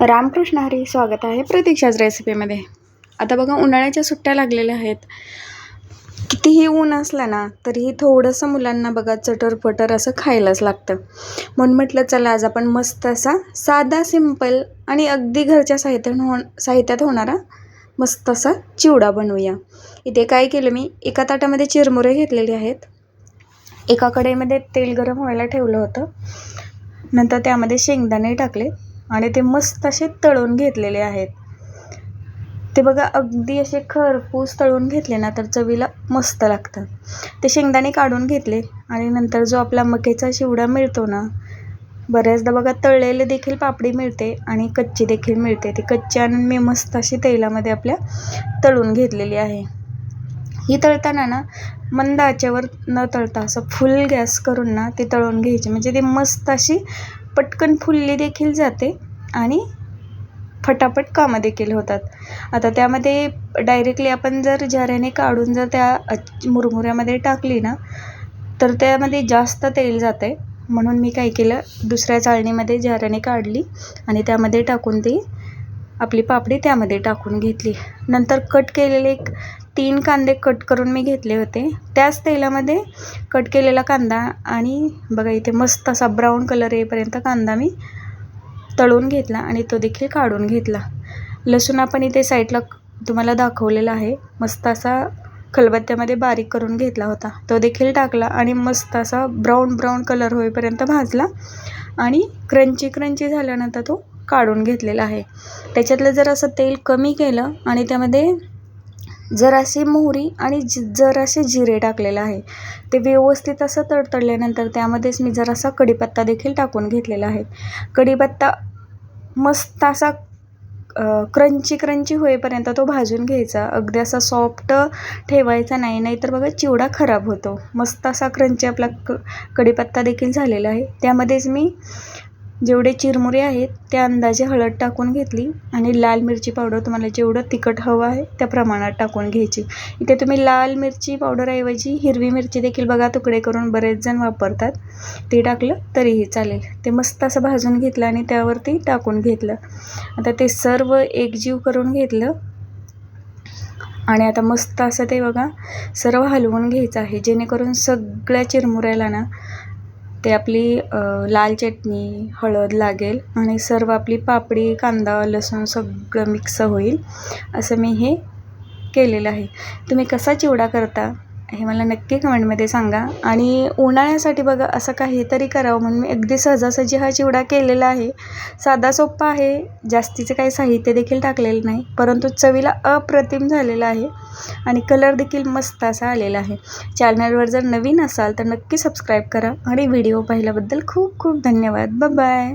रामकृष्ण हरी स्वागत आहे प्रतीक्षाच रेसिपीमध्ये. आता बघा उन्हाळ्याच्या सुट्ट्या लागलेल्या आहेत. कितीही ऊन असलं ना तरीही थोडंसं मुलांना बघा चटरपटर असं खायलाच लागतं. म्हणून म्हटलं चला आज आपण मस्त असा साधा सिंपल आणि अगदी घरच्या साहित्यात हो साहित्यात होणारा मस्त असा चिवडा बनवूया. इथे काय केलं मी एका ताटामध्ये चिरमुरे घेतलेले आहेत. एका कढईमध्ये तेल गरम व्हायला ठेवलं होतं. नंतर त्यामध्ये शेंगदाणे टाकले. आणि ते मस्त असे तळून घेतलेले आहेत. ते बघा अगदी असे खरपूस तळून घेतले ना तर चवीला मस्त लागतात. ते शेंगदाणे काढून घेतले आणि नंतर जो आपला मकेचा शिवडा मिळतो ना बऱ्याचदा बघा तळलेले देखील पापडी मिळते आणि कच्ची देखील मिळते. ती कच्ची आणून मी मस्त अशी तेलामध्ये आपल्या तळून घेतलेली आहे. ही तळताना ना मंद आचेवर न तळता असं फुल गॅस करून ना ती तळून घ्यायची. म्हणजे ती मस्त अशी पटकन फुलली देखील जाते. आणि फटाफट कामं देखील होतात. आता त्यामध्ये डायरेक्टली आपण जर झऱ्याने काढून जर त्या मुरमुऱ्यामध्ये टाकली ना तर त्यामध्ये जास्त तेल जातं आहे म्हणून मी काय केलं दुसऱ्या चाळणीमध्ये झऱ्याने काढली आणि त्यामध्ये टाकून ती आपली पापडी त्यामध्ये टाकून घेतली. नंतर कट केलेले एक तीन कांदे कट करून मी घेतले होते. त्याच तेलामध्ये कट केलेला कांदा आणि बघा इथे मस्त असा ब्राऊन कलर येईपर्यंत कांदा मी तळून घेतला आणि तो देखील काढून घेतला. लसूण आपण इथे साईडला तुम्हाला दाखवलेला आहे. मस्त असा खलबत्त्यामध्ये बारीक करून घेतला होता. तो देखील टाकला आणि मस्त असा ब्राऊन ब्राऊन कलर होईपर्यंत भाजला आणि क्रंची क्रंची झाल्यानंतर तो काढून घेतलेला आहे. त्याच्यातलं जर असं तेल कमी केलं आणि त्यामध्ये जराशी मोहरी आणि जि जरासे जिरे टाकलेलं आहे. ते व्यवस्थित असं तडतडल्यानंतर त्यामध्येच मी जरासा कढीपत्ता देखील टाकून घेतलेला आहे. कढीपत्ता मस्त असा क्रंची क्रंची होईपर्यंत तो भाजून घ्यायचा. अगदी असा सॉफ्ट ठेवायचा नाही नाहीतर बघा चिवडा खराब होतो. मस्त असा क्रंची आपला क कढीपत्ता देखील झालेला आहे. त्यामध्येच मी जेवढे चिरमुरे आहेत त्या अंदाजे हळद टाकून घेतली आणि लाल मिरची पावडर तुम्हाला जेवढं तिखट हवं आहे त्या प्रमाणात टाकून घ्यायची. इथे तुम्ही लाल मिरची पावडरऐवजी हिरवी मिरची देखील बघा तुकडे करून बरेच जण वापरतात. ते टाकलं तरीही चालेल. ते मस्त असं भाजून घेतलं आणि त्यावरती टाकून घेतलं. आता ते सर्व एकजीव करून घेतलं. आणि आता मस्त असं ते बघा सर्व हलवून घ्यायचं आहे. जेणेकरून सगळ्या चिरमुऱ्याला ना ते आपली लाल चटणी हळद लागेल आणि सर्व आपली पापडी कांदा लसूण सगळं मिक्स होईल. असं मी हे केलेलं आहे. तुम्ही कसा चिवडा करता? हे मला नक्की कमेंटमध्ये सांगा. आणि उन्हाळ्यासाठी बघा असं काहीतरी करावं म्हणून मी अगदी सहजासहजी हा चिवडा केलेला आहे. साधा सोप्पा आहे जास्तीचं काही साहित्य देखील टाकलेलं नाही परंतु चवीला अप्रतिम झालेला आहे आणि कलर देखील मस्त असा आलेला आहे. चॅनलवर जर नवीन असाल तर नक्की सबस्क्राईब करा आणि व्हिडिओ पाहिल्याबद्दल खूप खूप धन्यवाद. बाय